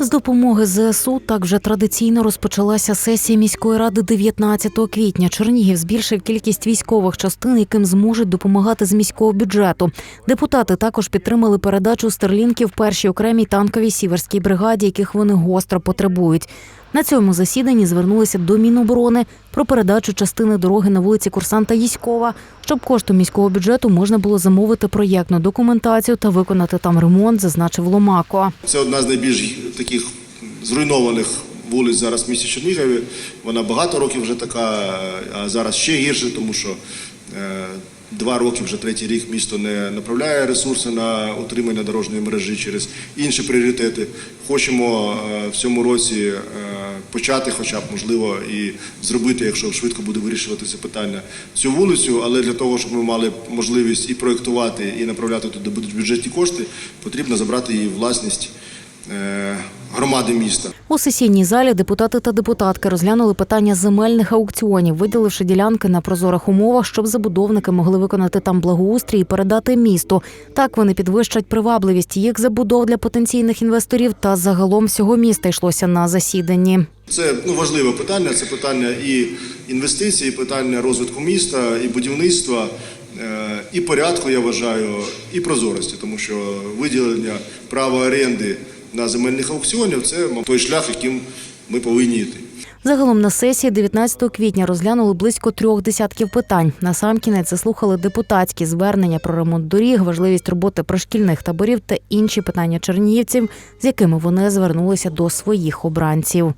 З допомоги ЗСУ так вже традиційно розпочалася сесія міської ради 19 квітня. Чернігів збільшив кількість військових частин, яким зможуть допомагати з міського бюджету. Депутати також підтримали передачу стерлінків першій окремій танковій сіверській бригаді, яких вони гостро потребують. На цьому засіданні звернулися до Міноборони про передачу частини дороги на вулиці Курсанта Їськова, щоб коштом міського бюджету можна було замовити проєктну документацію та виконати там ремонт, зазначив Ломако. Це одна з найбільш таких зруйнованих вулиць зараз в місті Чернігові. Вона багато років вже така, а зараз ще гірше, тому що е, два роки, вже третій рік місто не направляє ресурси на утримання дорожньої мережі через інші пріоритети. Хочемо е, в цьому році е, почати, хоча б можливо, і зробити, якщо швидко буде вирішуватися питання, цю вулицю. Але для того, щоб ми мали можливість і проєктувати, і направляти туди будуть бюджетні кошти, потрібно забрати її власність е, громади міста. У сесійній залі депутати та депутатки розглянули питання земельних аукціонів, виділивши ділянки на прозорих умовах, щоб забудовники могли виконати там благоустрій і передати місту. Так вони підвищать привабливість їх забудов для потенційних інвесторів та загалом всього міста йшлося на засіданні. Це ну, важливе питання. Це питання і інвестицій, і питання розвитку міста, і будівництва, е, і порядку, я вважаю, і прозорості, тому що виділення права оренди на земельних аукціонів це той шлях, яким ми повинні йти. Загалом на сесії 19 квітня розглянули близько трьох десятків питань. Насамкінець заслухали депутатські звернення про ремонт доріг, важливість роботи пришкільних таборів та інші питання чернігівців, з якими вони звернулися до своїх обранців.